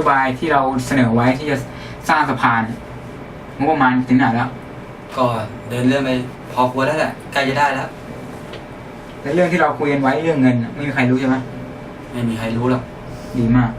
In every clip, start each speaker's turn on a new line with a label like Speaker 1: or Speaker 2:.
Speaker 1: โยบายที่เราเสนอไว้ที่จะสร้างสะพานงบประมาณถึงไหนแล้ว
Speaker 2: ก็เดินเรื่องไปพอควรแล้วแหละใกล้จะได้แล้ว
Speaker 1: และเรื่องที่เราคุยกันไว้เรื่องเงินน่ะไม่มีใครรู้ใช่ไหม
Speaker 2: ไม่มีใครรู้หรอก
Speaker 1: ดีมาก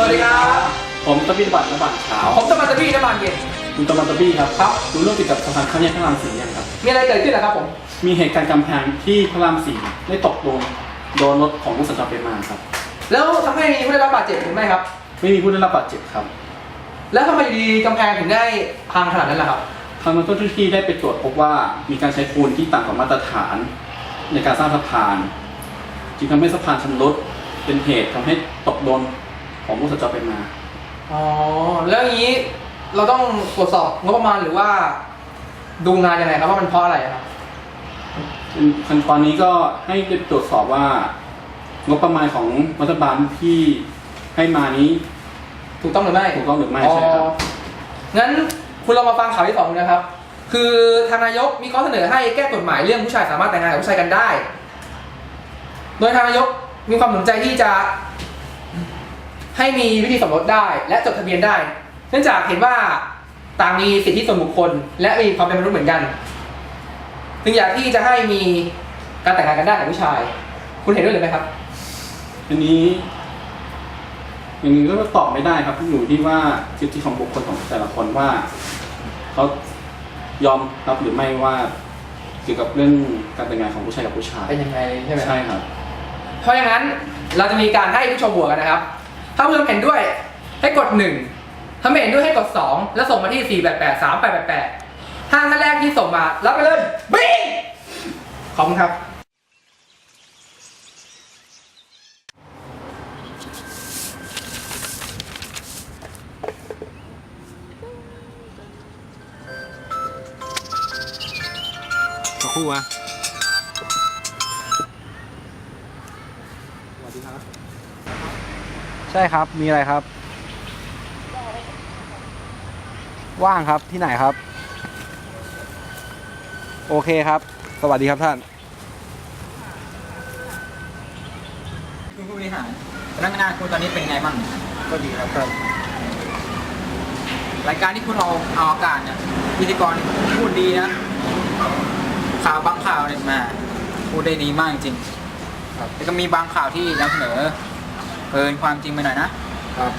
Speaker 3: สวัสดีครับ
Speaker 4: ผมตะบี้ตะบัดระบาดเช้า
Speaker 3: ผมตะมันตะบี้น้ำมันเย็น
Speaker 4: คุณตะบันตะบี้ครับครับรู้เรื่องเกี่ยวกับสะพานข้ามแยกพระรามสี่ยังครับ
Speaker 3: มีอะไรเกิดขึ้นเหรอครับผม
Speaker 4: มีเหตุการณ์กำแพงที่พระรามสี่ได้ตกลงโดนรถของผู้สัญจรไปมาครับ
Speaker 3: แล้วทำให้มีผู้ได้รับบาดเจ็บหรือไม่ครับ
Speaker 4: ไม่มีผู้ได้รับบาดเจ็บครับ
Speaker 3: แล้วทำไมอยู่ดีกำแพงถึงได้พังขนาดนั้นล่ะครับ
Speaker 4: ทางเจ้าหน้าที่ได้ไปตรวจพบว่ามีการใช้ปูนที่ต่ำกว่ามาตรฐาน ในการสร้างสะพาน จึงทำให้สะพานชำรุดเป็นเหตุทำให้ตกโดน ของผู้สัญจรไปมา
Speaker 3: อ๋อ แล้วอย่างนี้เราต้องตรวจสอบงบประมาณหรือว่า ดูงานยังไงครับว่ามันเพราะอะไรอะครับ
Speaker 4: ขั้นตอนนี้ก็ให้ไปตรวจสอบว่างบประมาณของรัฐบาลที่ให้มานี้
Speaker 3: ถูกต้องหรือไม่
Speaker 4: ถูกต้องหรือไม่ใช่ครับ
Speaker 3: อ๋องั้นคุณลองมาฟังข่าวที่สองนะครับ คือทางนายกมีข้อเสนอให้แก้กฎหมายเรื่องผู้ชายสามารถแต่งงานกับผู้ชายกันได้ โดยทางนายกมีความสนใจที่จะ ให้มีวิธีสมรสได้ และจดทะเบียนได้ เนื่องจากเห็นว่าต่างมีสิทธิส่วนบุคคล และมีความเป็นมนุษย์เหมือนกันจึงอยากที่จะให้มีการแต่งงานกันได้กับผู้ชาย คุณเห็นด้วยหรือไม่ครับ
Speaker 4: อันนี้อย่างนี้ก็ตอบไม่ได้ครับอยู่ที่ว่าสิทธิของบุคคลของแต่ละคนว่าเขายอมรับหรือไม่ว่าเกี่ยวกับเรื่องการแต่งงานของผู้ชายกับผู้ชาย
Speaker 3: เป็นยังไงใช่ไหม
Speaker 4: ใช่ครับ
Speaker 3: เพราะอย่างนั้นเราจะมีการให้ผู้ชมโหวตกันนะครับ ถ้าผู้ชมเห็นด้วยให้กดหนึ่งถ้าไม่เห็นด้วยให้กดสองแล้วส่งมาที่สี่แปดแปดสามแปดแปดแปดห้าท่านแรกที่ส่งมา รับไปเลยบิ้งขอบคุณครับ
Speaker 1: สักครู่วะ
Speaker 5: ใช่ครับ มีอะไรครับ ว่างครับที่ไหนครับ โอเคครับ สวัสดีครับท่าน
Speaker 1: คุณผู้บริหารพนักงานคุณตอนนี้เป็นไงบ้าง
Speaker 5: ก็ดีครับท่าน
Speaker 1: รายการที่คุณเอาเอาอากาศเนี่ยพิธีกรพูดดีนะ ข่าวบางข่าวเนี่ยมาพูดได้ดีมากจริงครับแล้วก็มีบางข่าวที่นำเสนอ เกินความจริงไปหน่อยนะ
Speaker 5: ครับ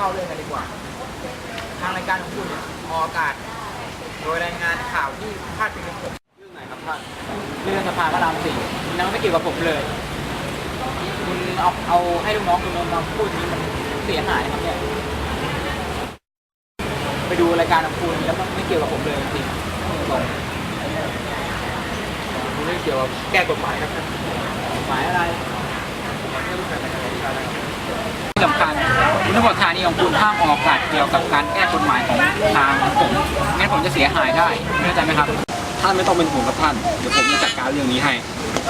Speaker 1: เข้าเรื่องกันดีกว่า ทางรายการของคุณเนี่ยออกอาศโดยรายงานข่าวที่พาดไปงถึงผม
Speaker 4: เรื่องไหนครับท่าน
Speaker 1: เรื่องสภาพระรามสี่นั่นไม่เกี่ยวกับผมเลย คุณเอาเอาให้ลูกน้องคุณมาพูดนี้มันเสียหายนะครับเนี่ย ไปดูรายการของคุณแล้วมันไม่เกี่ยวกับผมเลยจริงๆตรงคุณไม่เกี่ยวกับแก้กฎหมายครับกฎหมายอะไรที่สำคัญคุณต้องบอกทางนี้ของคุณห้ามออกอากาศเกี่ยวกับการแก้กฎหมายของทางผมงั้นผมจะเสียหายได้เข้าใจไหมครับ
Speaker 5: ท่านไม่ต้องเป็นห่วงครับท่าน เดี๋ยวผมจะจัดการเรื่องนี้ให้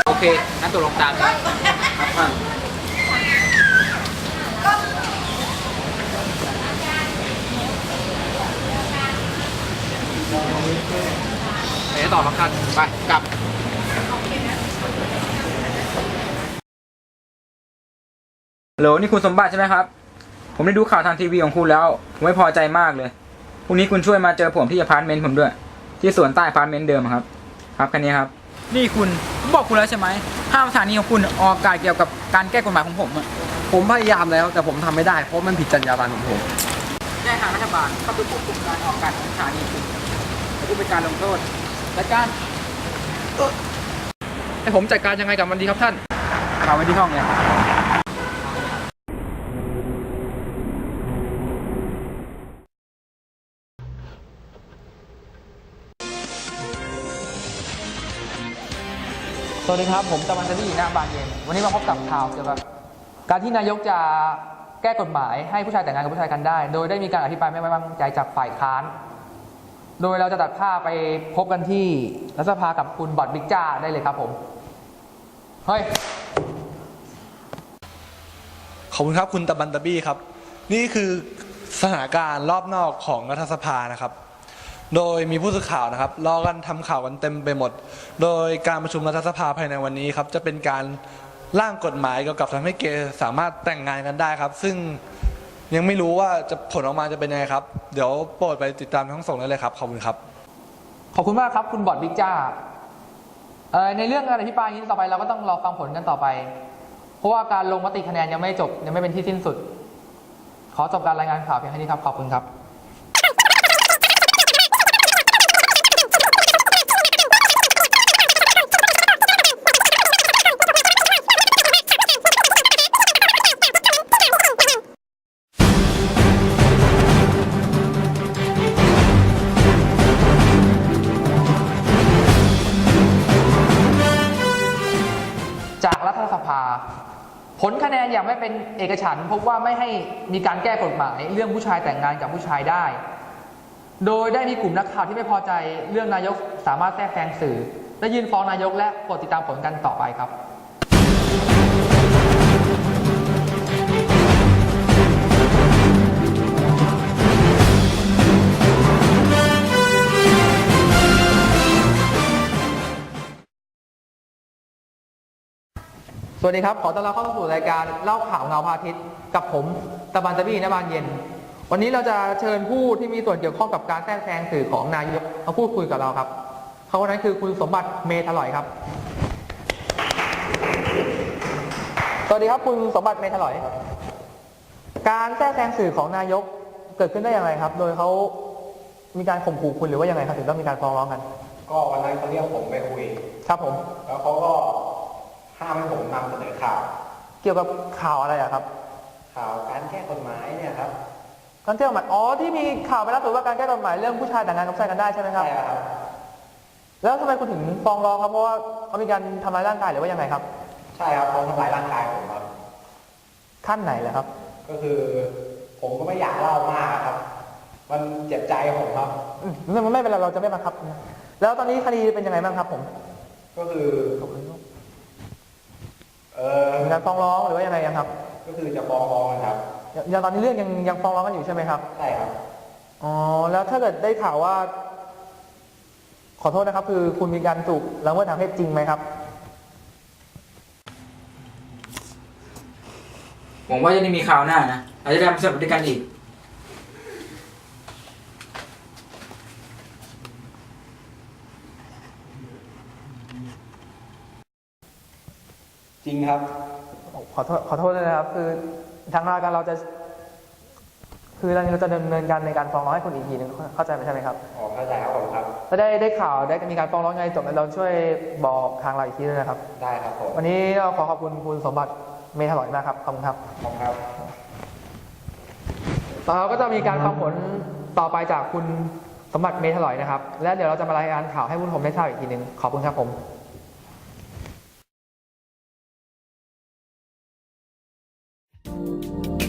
Speaker 1: โอเคงั้นตกลงตามนั้น
Speaker 5: ครับท่าน
Speaker 1: ไปต่อครับท่านไปกลับโหลนี่คุณสมบัติใช่ไหมครับ ผมได้ดูข่าวทางทีวีของคุณแล้ว ผมไม่พอใจมากเลย พรุ่งนี้คุณช่วยมาเจอผมที่อพาร์ตเมนต์ผมด้วย ที่สวนใต้อพาร์ตเมนต์เดิมครับ ครับแค่นี้ครับ นี่คุณผมบอกคุณแล้วใช่ไหมห้ามสถานีของคุณออกอากาศเกี่ยวกับการแก้กฎหมายของผมอะ
Speaker 5: ผมพยายามแล้วแต่ผมทำไม่ได้ เพราะมันผิดจรรยาบรรณของผม
Speaker 1: แจ้งทางรัฐบาลเข้าไปควบคุมการออกอากาศของสถานีคุณและผู้เป็นการลงโทษและการ
Speaker 3: ให้ผมจัดการยังไงกับมันดีครับท่าน
Speaker 1: เอาไว้ที่ห้องเลย
Speaker 3: วัสดีครับ ผมตะวันตะลี่หน้าบานเย็น วันนี้มาพบกับข่าวเกี่ยวกับการที่นายกจะแก้กฎหมายให้ผู้ชายแต่งงานกับผู้ชายกันได้ โดยได้มีการอภิปรายไม่ไว้วางใจจากฝ่ายค้าน โดยเราจะตัดภาพไปพบกันที่รัฐสภากับคุณบอดบิ๊กจ้าได้เลยครับผม เฮ้ย
Speaker 6: ขอบคุณครับคุณตะบันตะบี้ครับ นี่คือสถานการณ์รอบนอกของรัฐสภานะครับ โดยมีผู้สื่อข่าวนะครับรอกันทำข่าวกันเต็มไปหมด โดยการประชุมรัฐสภาภายในวันนี้ครับจะเป็นการร่างกฎหมายเกี่ยวกับทำให้เกย์สามารถแต่งงานกันได้ครับ ซึ่งยังไม่รู้ว่าจะผลออกมาจะเป็นยังไงครับ เดี๋ยวโปรดไปติดตามทั้งส่งได้เลยครับขอบคุณครับ
Speaker 3: ขอบคุณมากครับคุณบอดบิ๊กจ้าในเรื่องการอภิปรายนี้ต่อไปเราก็ต้องรอฟังผลกันต่อไป เพราะว่าการลงมติคะแนนยังไม่จบยังไม่เป็นที่สิ้นสุด ขอจบการรายงานข่าวเพียงแค่นี้ครับขอบคุณครับ ภา ผลคะแนนอย่างไม่เป็นเอกฉันท์พบว่าไม่ให้มีการแก้กฎหมาย เรื่องผู้ชายแต่งงานกับผู้ชายได้ โดยได้มีกลุ่มนักข่าวที่ไม่พอใจเรื่องนายกสามารถแทรกแซงสื่อ และยื่นฟ้องนายกและโปรดติดตามผลกันต่อไปครับ สวัสดีครับ ขอต้อนรับเข้าสู่รายการเล่าข่าวเงาพระอาทิตย์กับผมตะบันตะบี้นบานเย็น วันนี้เราจะเชิญผู้ที่มีส่วนเกี่ยวข้องกับการแทรกแซงสื่อของนายกมาพูดคุยกับเราครับ เขาคนนั้นคือคุณสมบัติเมธาลอยครับ สวัสดีครับคุณสมบัติเมธาลอย การแทรกแซงสื่อของนายกเกิดขึ้นได้อย่างไรครับ โดยเขามีการข่มขู่คุณหรือว่ายังไงครับถึงต้องมีการฟ้องร้องกัน
Speaker 7: ก็วันนั้นเขาเรียกผมไปคุย
Speaker 3: ครับผม
Speaker 7: แล้วเขาก็ ห้ามให้ผมนำเสนอข่าว
Speaker 3: เกี่ยวกับข่าวอะไรอะครับ
Speaker 7: ข่าวการแก้กฎหมายเนี่ยครับ
Speaker 3: การแก้กฎหมายอ๋อที่มีข่าวไปล่าสุดว่าการแก้กฎหมายเรื่องผู้ชายแต่งงานกับผู้ชายกันได้ใช่ไหมครับ
Speaker 7: ใช่ครับ
Speaker 3: แล้วทำไมคุณถึงฟ้องร้องครับเพราะว่าเขามีการทำร้ายร่างกายหรือว่ายังไงครับ
Speaker 7: ใช่ครับเขาทำลายร่างกายผมครับ
Speaker 3: ขั้นไหนเลยครับ
Speaker 7: ก็คือผมก็ไม่อยากเล่ามากครับ มันเจ็บใจผมครับ
Speaker 3: อืมมันไม่เป็นไรเราจะไม่บังคับนะแล้วตอนนี้คดีเป็นยังไงบ้างครับผม
Speaker 7: ก็คือ เออ
Speaker 3: มีการฟ้องร้องหรือว่ายังไงยังครับ
Speaker 7: ก็คือจะฟ้องร้องนะครับ
Speaker 3: ยังยังตอนนี้เรื่องยังยังฟ้องร้องกันอยู่ใช่ไหมครับ
Speaker 7: ใช่ครับ
Speaker 3: อ๋อแล้วถ้าเกิดได้ข่าวว่า ขอโทษนะครับ คือคุณมีการถูกละเมิดทางเพศจริงไหมครับ
Speaker 1: หวังว่าจะได้มีข่าวหน้านะเราจะได้มาสนุกด้วยกันอีก
Speaker 7: ริงครับ
Speaker 3: ขอโทษขอโทษเลยนะครับ คือทางรายการเราจะ คือตอนนี้เราจะดำเนินการในการฟ้องร้องให้คุณอีกทีหนึงเข้าใจไหมใช่ไหมครับ
Speaker 7: อ๋อเข้าใจครับผมครับ
Speaker 3: ถ้าได้ได้ข่าวได้มีการฟ้องร้องยังไงจบแล้วเราช่วยบอกทางเราอีกทีด้วยนะครับ
Speaker 7: ได้ครับผม
Speaker 3: วันนี้เราขอขอบคุณคุณสมบัติเมธาลอยมากครับขอบคุณครับ
Speaker 7: ขอบคุณครับ
Speaker 3: ต่อเราก็จะมีการฟังผลต่อไปจากคุณสมบัติเมธาลอยนะครับ และเดี๋ยวเราจะมารายงานข่าวให้ผู้ชมได้ทราบอีกทีหนึ่งขอบคุณครับผม 嗯。